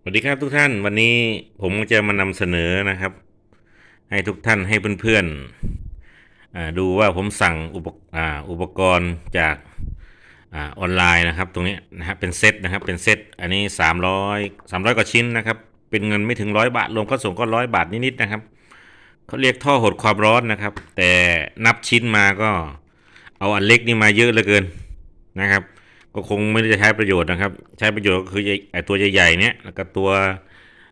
สวัสดีครับทุกท่านวันนี้ผมจะมานำเสนอนะครับ ให้ทุกท่านให้เพื่อนๆดูว่าผมสั่งอุปออุปกรณ์จากอออนไลน์นะครับ ตรงนี้นะฮะเป็นเซตนะครับเป็นเซตอันนี้ 300 300กว่าชิ้นนะครับ เป็นเงินไม่ถึงร้อยบาทรวมก็ส่งก็ร้อยบาทนิดๆนะครับเขาเรียกท่อหดความร้อนนะครับ แต่นับชิ้นมาก็เอาอันเล็กนี่มาเยอะเหลือเกินนะครับ ก็คงไม่ได้ใช้ประโยชน์นะครับ ใช้ประโยชน์ก็คือไอตัวใหญ่ๆเนี้ยแล้วก็ตัว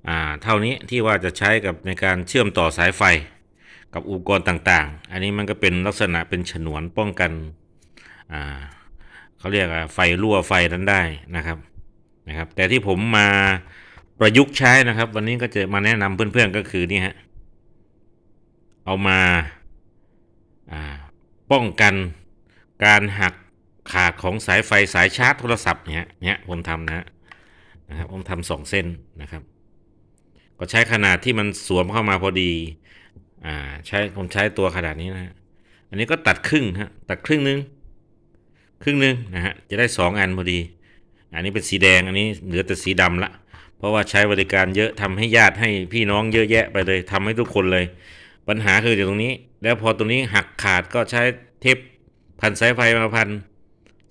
อ่าเท่านี้ที่ว่าจะใช้กับในการเชื่อมต่อสายไฟ กับอุปกรณ์ต่างๆ อันนี้มันก็เป็นลักษณะเป็นฉนวนป้องกันอ่าเขาเรียกไฟรั่วไฟนั้นได้นะครับนะครับแต่ที่ผมมาประยุกต์ใช้นะครับ วันนี้ก็จะมาแนะนำเพื่อนๆก็คือนี่ฮะเอามาอ่าป้องกันการหัก ขาดของสายไฟสายชาร์จโทรศัพท์เนี่ยเนี่ยผมทำนะนะครับผมทำสองเส้นนะครับ ก็ใช้ขนาดที่มันสวมเข้ามาพอดีอ่าใช้ผมใช้ตัวขนาดนี้นะฮะอันนี้ก็ตัดครึ่งฮะตัดครึ่งนึงครึ่งนึงนะฮะจะได้สองอันพอดี อันนี้เป็นสีแดงอันนี้เหลือแต่สีดำละเพราะว่าใช้บริการเยอะทำให้ญาติให้พี่น้องเยอะแยะไปเลยทำให้ทุกคนเลย ปัญหาคืออยู่ตรงนี้ แล้วพอตรงนี้หักขาดก็ใช้เทปพันสายไฟมาพัน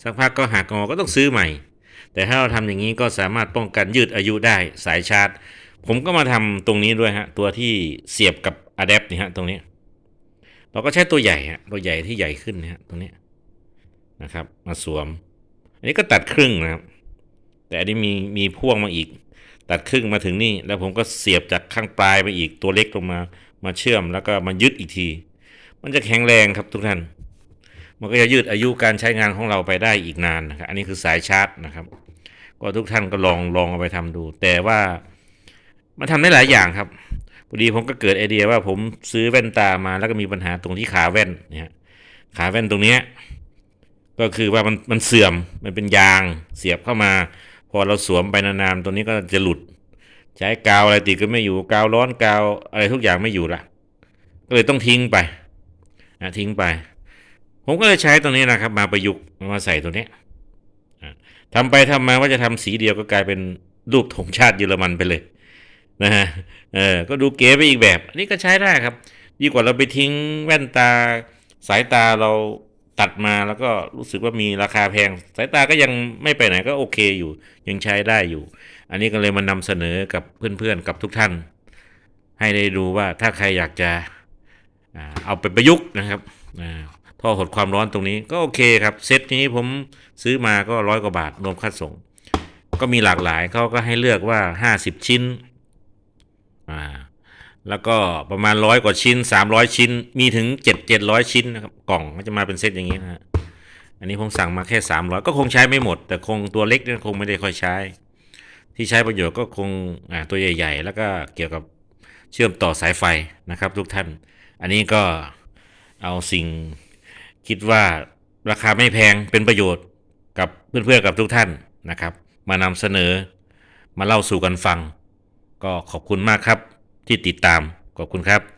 สักพักก็หักงอก็ต้องซื้อใหม่ แต่ถ้าเราทำอย่างนี้ก็สามารถป้องกันยืดอายุได้สายชาร์จ ผมก็มาทำตรงนี้ด้วยฮะตัวที่เสียบกับอะแดปนี่ฮะตรงนี้ เราก็ใช้ตัวใหญ่ฮะตัวใหญ่ที่ใหญ่ขึ้นนะฮะตรงนี้นะครับ มาสวม อันนี้ก็ตัดครึ่งนะครับ แต่อันนี้มีมีพ่วงมาอีก ตัดครึ่งมาถึงนี่แล้วผมก็เสียบจากข้างปลายไปอีกตัวเล็กลงมามาเชื่อมแล้วก็มายึดอีกที มันจะแข็งแรงครับทุกท่าน มันก็จะยืดอายุการใช้งานของเราไปได้อีกนานนะครับอันนี้คือสายชาร์จนะครับ ก็ทุกท่านก็ลองลองเอาไปทำดู แต่ว่ามันทำได้หลายอย่างครับพอดีผมก็เกิดไอเดียว่าผมซื้อแว่นตามาแล้วก็มีปัญหาตรงที่ขาแว่นเนี่ยขาแว่นตรงเนี้ยก็คือว่ามันมันเสื่อมมันเป็นยางเสียบเข้ามา พอเราสวมไปนานๆตัวนี้ก็จะหลุด ใช้กาวอะไรติดก็ไม่อยู่กาวร้อนกาวอะไรทุกอย่างไม่อยู่ละก็เลยต้องทิ้งไปนะทิ้งไป ผมก็เลยใช้ตรงนี้นะครับ มาประยุกต์มาใส่ตัวนี้ทำไปทำมาว่าจะทำสีเดียวก็กลายเป็นรูปธงชาติเยอรมันไปเลยนะฮะเออก็ดูเก๋ไปอีกแบบ อันนี้ก็ใช้ได้ครับ ดีกว่าเราไปทิ้งแว่นตาสายตาเราตัดมาแล้วก็รู้สึกว่ามีราคาแพง สายตาก็ยังไม่ไปไหนก็โอเคอยู่ ยังใช้ได้อยู่ อันนี้ก็เลยมานำเสนอกับเพื่อนๆกับทุกท่าน ให้ได้ดูว่าถ้าใครอยากจะเอาไปประยุกต์นะครับ อ่าท่อหดความร้อนตรงนี้ก็โอเคครับเซตนี้ผมซื้อมาก็ร้อยกว่าบาทรวมค่าส่ง ก็มีหลากหลายเขาก็ให้เลือกว่า 50 ชิ้นอ่าแล้วก็ประมาณร้อยกว่าชิ้น 300 ชิ้น มีถึง 7 700 ชิ้นนะครับกล่องก็จะมาเป็นเซตอย่างนี้นะฮะอันนี้ผมสั่งมาแค่ 300 ก็คงใช้ไม่หมด แต่คงตัวเล็กนี่คงไม่ได้ค่อยใช้ ที่ใช้ประโยชน์ก็คงอ่าตัวใหญ่ ๆ แล้วก็เกี่ยวกับเชื่อมต่อสายไฟนะครับ ทุกท่าน อันนี้ก็เอาสิ่ง คิดว่าราคาไม่แพงเป็นประโยชน์กับเพื่อนๆกับทุกท่านนะครับ มานำเสนอมาเล่าสู่กันฟัง ก็ขอบคุณมากครับที่ติดตามขอบคุณครับ